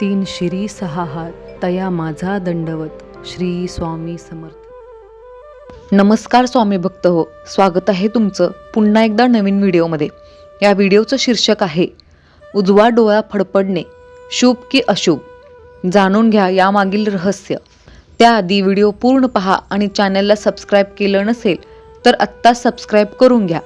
तीन शिरी सहा हात तया माझा दंडवत श्री स्वामी समर्थ. नमस्कार स्वामी भक्त हो स्वागत आहे तुमचं पुन्हा एकदा नवीन व्हिडिओमध्ये. या व्हिडिओचं शीर्षक आहे उजवा डोळा फडफडणे शुभ की अशुभ. जाणून घ्या यामागील रहस्य. त्याआधी व्हिडिओ पूर्ण पहा आणि चॅनलला सबस्क्राईब केलं नसेल तर आत्ता सबस्क्राईब करून घ्या.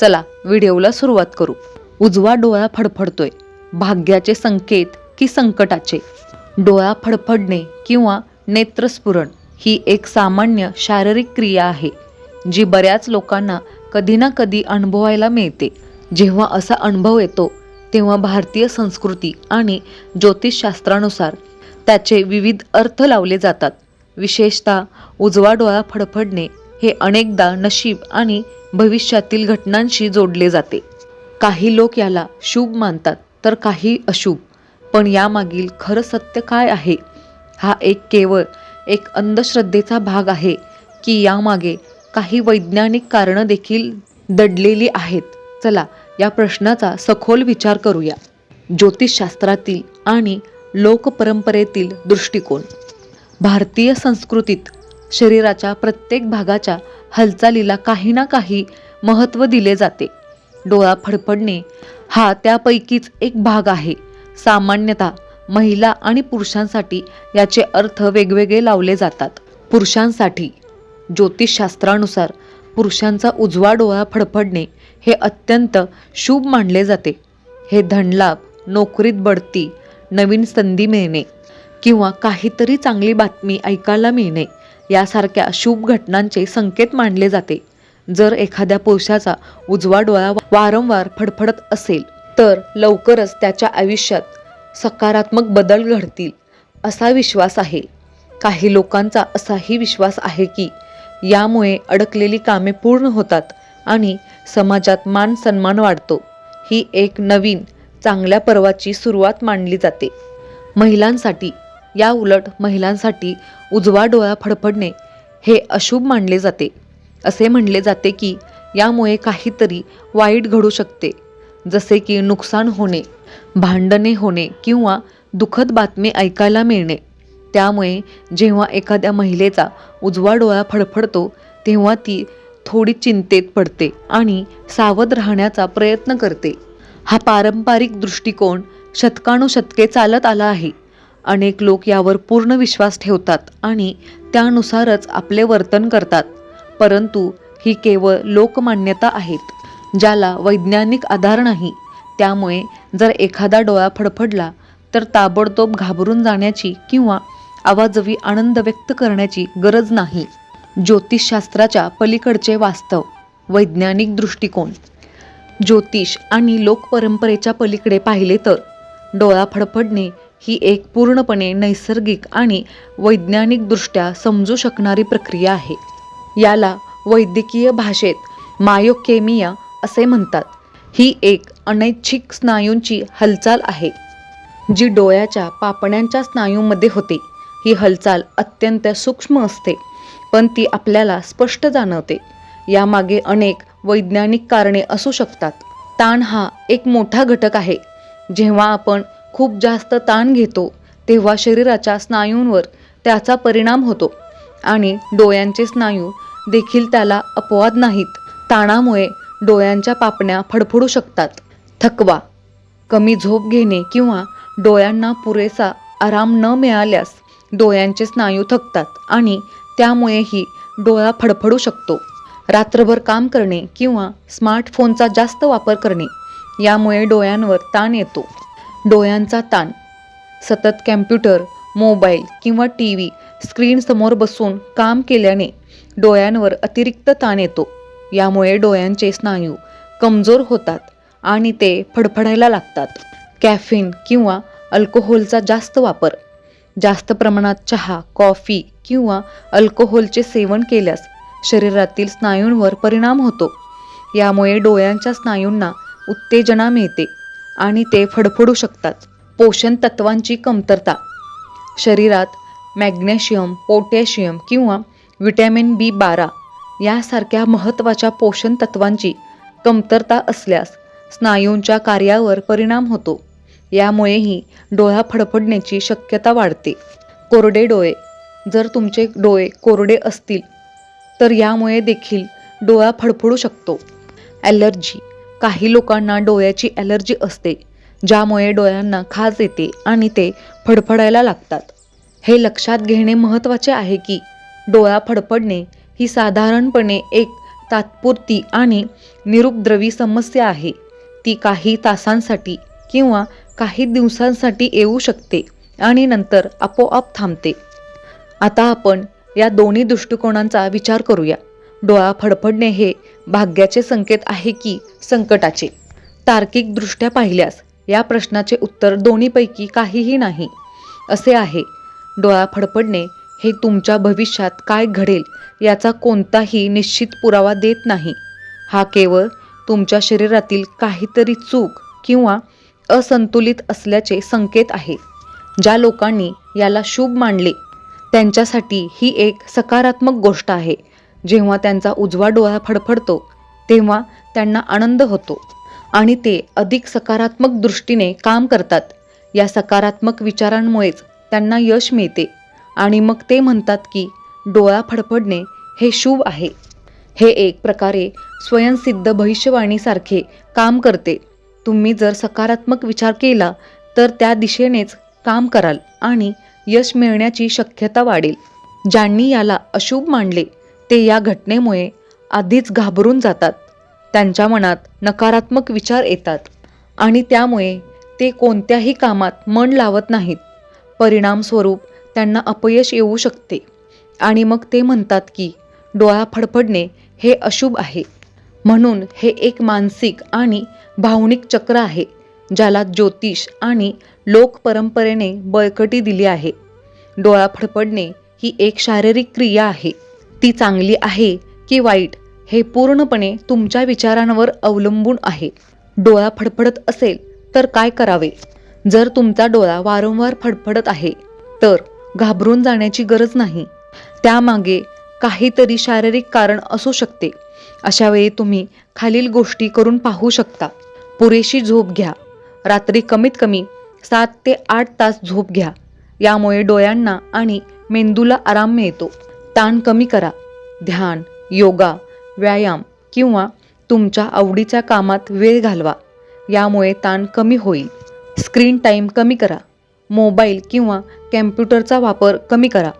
चला व्हिडिओला सुरुवात करू. उजवा डोळा फडफडतोय. भाग्याचे संकेत की संकटाचे. डोळा फडफडणे किंवा नेत्रस्फुरण ही एक सामान्य शारीरिक क्रिया आहे जी बऱ्याच लोकांना कधी ना कधी अनुभवायला मिळते. जेव्हा असा अनुभव येतो तेव्हा भारतीय संस्कृती आणि ज्योतिषशास्त्रानुसार त्याचे विविध अर्थ लावले जातात. विशेषतः उजवा डोळा फडफडणे हे अनेकदा नशीब आणि भविष्यातील घटनांशी जोडले जाते. काही लोक याला शुभ मानतात तर काही अशुभ. पण यामागील खरं सत्य काय आहे? हा एक केवळ एक अंधश्रद्धेचा भाग आहे की यामागे काही वैज्ञानिक कारणं देखील दडलेली आहेत. चला या प्रश्नाचा सखोल विचार करूया. ज्योतिषशास्त्रातील आणि लोकपरंपरेतील दृष्टिकोन. भारतीय संस्कृतीत शरीराच्या प्रत्येक भागाच्या हालचालीला काही ना काही महत्त्व दिले जाते. डोळा फडफडणे हा त्यापैकीच एक भाग आहे. सामान्यतः महिला आणि पुरुषांसाठी याचे अर्थ वेगवेगळे लावले जातात. पुरुषांसाठी ज्योतिषशास्त्रानुसार पुरुषांचा उजवा डोळा फडफडणे हे अत्यंत शुभ मानले जाते. हे धनलाभ नोकरीत बढती नवीन संधी मिळणे किंवा काहीतरी चांगली बातमी ऐकायला मिळणे यासारख्या शुभ घटनांचे संकेत मानले जाते. जर एखाद्या पुरुषाचा उजवा डोळा वारंवार फडफडत असेल तर लवकरच त्याच्या आयुष्यात सकारात्मक बदल घडतील असा विश्वास आहे. काही लोकांचा असाही विश्वास आहे की यामुळे अडकलेली कामे पूर्ण होतात आणि समाजात मान सन्मान वाढतो. ही एक नवीन चांगल्या पर्वाची सुरुवात मानली जाते. महिलांसाठी या उलट महिलांसाठी उजवा डोळा फडफडणे हे अशुभ मानले जाते. असे म्हणले जाते की यामुळे काहीतरी वाईट घडू शकते. जसे की नुकसान होणे भांडणे होणे किंवा दुःखद बातमी ऐकायला मिळणे. त्यामुळे जेव्हा एखाद्या महिलेचा उजवा डोळा फडफडतो तेव्हा ती थोडी चिंतेत पडते आणि सावध राहण्याचा प्रयत्न करते. हा पारंपरिक दृष्टिकोन शतकानुशतके चालत आला आहे. अनेक लोक यावर पूर्ण विश्वास ठेवतात आणि त्यानुसारच आपले वर्तन करतात परंतु ही केवळ लोकमान्यता आहेत. ज्याला वैज्ञानिक आधार नाही त्यामुळे जर एखादा डोळा फडफडला तर ताबडतोब घाबरून जाण्याची किंवा आवाजवी आनंद व्यक्त करण्याची गरज नाही. ज्योतिषशास्त्राच्या पलीकडचे वास्तव वैज्ञानिक दृष्टिकोन. ज्योतिष आणि लोकपरंपरेच्या पलीकडे पाहिले तर डोळा फडफडणे ही एक पूर्णपणे नैसर्गिक आणि वैज्ञानिकदृष्ट्या समजू शकणारी प्रक्रिया आहे. याला वैद्यकीय भाषेत मायोकेमिया असे म्हणतात. ही एक अनैच्छिक स्नायूंची हालचाल आहे जी डोळ्याच्या पापण्यांच्या स्नायूमध्ये होते. ही हालचाल अत्यंत सूक्ष्म असते पण ती आपल्याला स्पष्ट जाणवते. यामागे अनेक वैज्ञानिक कारणे असू शकतात. ताण हा एक मोठा घटक आहे. जेव्हा आपण खूप जास्त ताण घेतो तेव्हा शरीराच्या स्नायूंवर त्याचा परिणाम होतो आणि डोळ्यांचे स्नायू देखील त्याला अपवाद नाहीत. ताणामुळे डोळ्यांच्या पापण्या फडफडू शकतात. थकवा कमी झोप घेणे किंवा डोळ्यांना पुरेसा आराम न मिळाल्यास डोळ्यांचे स्नायू थकतात आणि त्यामुळेही डोळा फडफडू शकतो. रात्रभर काम करणे किंवा स्मार्टफोनचा जास्त वापर करणे यामुळे डोळ्यांवर ताण येतो. डोळ्यांचा ताण सतत कॅम्प्युटर मोबाईल किंवा टी व्ही स्क्रीनसमोर बसून काम केल्याने डोळ्यांवर अतिरिक्त ताण येतो. यामुळे डोळ्यांचे स्नायू कमजोर होतात आणि ते फडफडायला लागतात. कॅफिन किंवा अल्कोहोलचा जास्त वापर. जास्त प्रमाणात चहा कॉफी किंवा अल्कोहोलचे सेवन केल्यास शरीरातील स्नायूंवर परिणाम होतो. यामुळे डोळ्यांच्या स्नायूंना उत्तेजना मिळते आणि ते फडफडू शकतात. पोषण तत्वांची कमतरता. शरीरात मॅग्नेशियम पोटॅशियम किंवा व्हिटॅमिन बी बारा यासारख्या महत्त्वाच्या पोषण तत्वांची कमतरता असल्यास स्नायूंच्या कार्यावर परिणाम होतो. यामुळेही डोळा फडफडण्याची शक्यता वाढते. कोरडे डोळे. जर तुमचे डोळे कोरडे असतील तर यामुळे देखील डोळा फडफडू शकतो. ॲलर्जी. काही लोकांना डोळ्याची ॲलर्जी असते ज्यामुळे डोळ्यांना खाज येते आणि ते फडफडायला लागतात. हे लक्षात घेणे महत्त्वाचे आहे की डोळा फडफडणे ही साधारणपणे एक तात्पुरती आणि निरुपद्रवी समस्या आहे. ती काही तासांसाठी किंवा काही दिवसांसाठी येऊ शकते आणि नंतर आपोआप थांबते. आता आपण या दोन्ही दृष्टिकोनांचा विचार करूया. डोळा फडफडणे हे भाग्याचे संकेत आहे की संकटाचे? तार्किकदृष्ट्या पाहिल्यास या प्रश्नाचे उत्तर दोन्हीपैकी काहीही नाही. असे आहे. डोळा फडफडणे हे तुमच्या भविष्यात काय घडेल याचा कोणताही निश्चित पुरावा देत नाही. हा केवळ तुमच्या शरीरातील काहीतरी चूक किंवा असंतुलित असल्याचे संकेत आहे. ज्या लोकांनी याला शुभ मानले त्यांच्यासाठी ही एक सकारात्मक गोष्ट आहे. जेव्हा त्यांचा उजवा डोळा फडफडतो तेव्हा त्यांना आनंद होतो आणि ते अधिक सकारात्मक दृष्टीने काम करतात. या सकारात्मक विचारांमुळेच त्यांना यश मिळते. आणि मग ते म्हणतात की डोळा फडफडणे हे शुभ आहे. हे एक प्रकारे स्वयंसिद्ध भविष्यवाणीसारखे काम करते. तुम्ही जर सकारात्मक विचार केला तर त्या दिशेनेच काम कराल आणि यश मिळण्याची शक्यता वाढेल. ज्यांनी याला अशुभ मानले ते या घटनेमुळे आधीच घाबरून जातात. त्यांच्या मनात नकारात्मक विचार येतात आणि त्यामुळे ते कोणत्याही कामात मन लावत नाहीत. परिणामस्वरूप त्यांना अपयश येऊ शकते. आणि मग ते म्हणतात की डोळा फडफडणे हे अशुभ आहे. म्हणून हे एक मानसिक आणि भावनिक चक्र आहे ज्याला ज्योतिष आणि लोकपरंपरेने बळकटी दिली आहे. डोळा फडफडणे ही एक शारीरिक क्रिया आहे. ती चांगली आहे की वाईट हे पूर्णपणे तुमच्या विचारांवर अवलंबून आहे. डोळा फडफडत असेल तर काय करावे? जर तुमचा डोळा वारंवार फडफडत आहे तर घाबरून जाण्याची गरज नाही. त्यामागे काहीतरी शारीरिक कारण असू शकते. अशा वेळी तुम्ही खालील गोष्टी करून पाहू शकता. पुरेशी झोप घ्या. रात्री कमीत कमी सात ते आठ तास झोप घ्या. यामुळे डोळ्यांना आणि मेंदूला आराम मिळतो. ताण कमी करा. ध्यान योगा व्यायाम किंवा तुमच्या आवडीच्या कामात वेळ घालवा. यामुळे ताण कमी होईल. स्क्रीन टाईम कमी करा. मोबाईल किंवा कॅम्प्युटरचा वापर कमी करा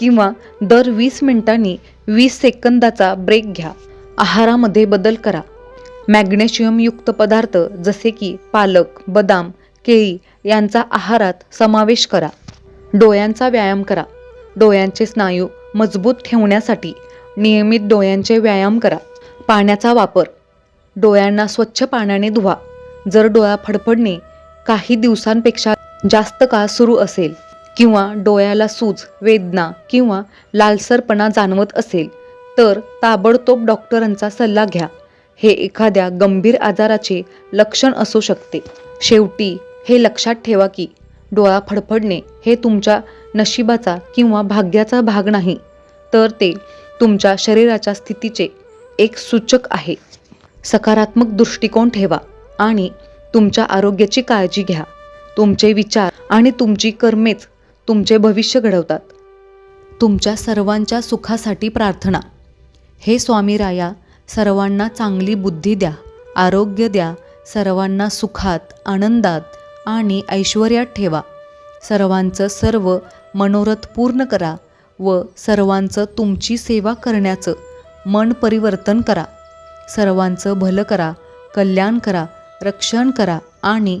किंवा दर वीस मिनिटांनी वीस सेकंदाचा ब्रेक घ्या. आहारामध्ये बदल करा. मॅग्नेशियमयुक्त पदार्थ जसे की पालक बदाम केळी यांचा आहारात समावेश करा. डोळ्यांचा व्यायाम करा. डोळ्यांचे स्नायू मजबूत ठेवण्यासाठी नियमित डोळ्यांचे व्यायाम करा. पाण्याचा वापर. डोळ्यांना स्वच्छ पाण्याने धुवा. जर डोळा फडफडणे काही दिवसांपेक्षा जास्त काळ सुरू असेल किंवा डोळ्याला सूज वेदना किंवा लालसरपणा जाणवत असेल तर ताबडतोब डॉक्टरांचा सल्ला घ्या. हे एखाद्या गंभीर आजाराचे लक्षण असू शकते. शेवटी हे लक्षात ठेवा की डोळा फडफडणे हे तुमच्या नशिबाचा किंवा भाग्याचा भाग नाही तर ते तुमच्या शरीराच्या स्थितीचे एक सूचक आहे. सकारात्मक दृष्टिकोन ठेवा आणि तुमच्या आरोग्याची काळजी घ्या. तुमचे विचार आणि तुमची कर्मेच तुमचे भविष्य घडवतात. तुमच्या सर्वांच्या सुखासाठी प्रार्थना. हे स्वामी राया सर्वांना चांगली बुद्धी द्या आरोग्य द्या सर्वांना सुखात आनंदात आणि ऐश्वर्यात ठेवा. सर्वांचं सर्व मनोरथ पूर्ण करा व सर्वांचं तुमची सेवा करण्याचं मन परिवर्तन करा. सर्वांचं भलं करा कल्याण करा रक्षण करा आणि